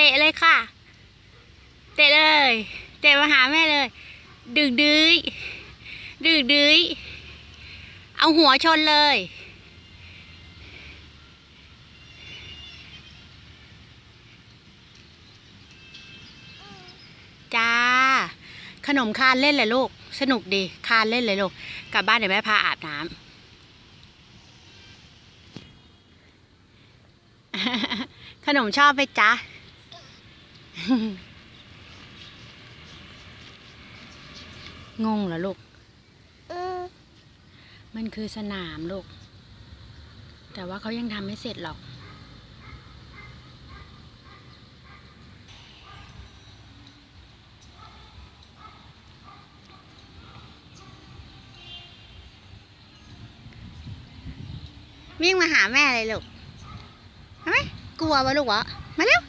เตะเลยค่ะ เตะเลย เตะมาหาแม่เลย ดึกดื้ยดึกดื้ยเอาหัวชนเลยจ้า ขนมคานเล่นเลยลูก สนุกดี คานเล่นเลยลูก กลับบ้านเดี๋ยวแม่พาอาบน้ำขนมชอบไหมจ๊ะ งงเหรอลูก มันคือสนามลูก แต่ว่าเขายังทำไม่เสร็จหรอก วิ่งมาหาแม่เลยลูกเห็นไหมกลัววะลูกวะมาเร็ว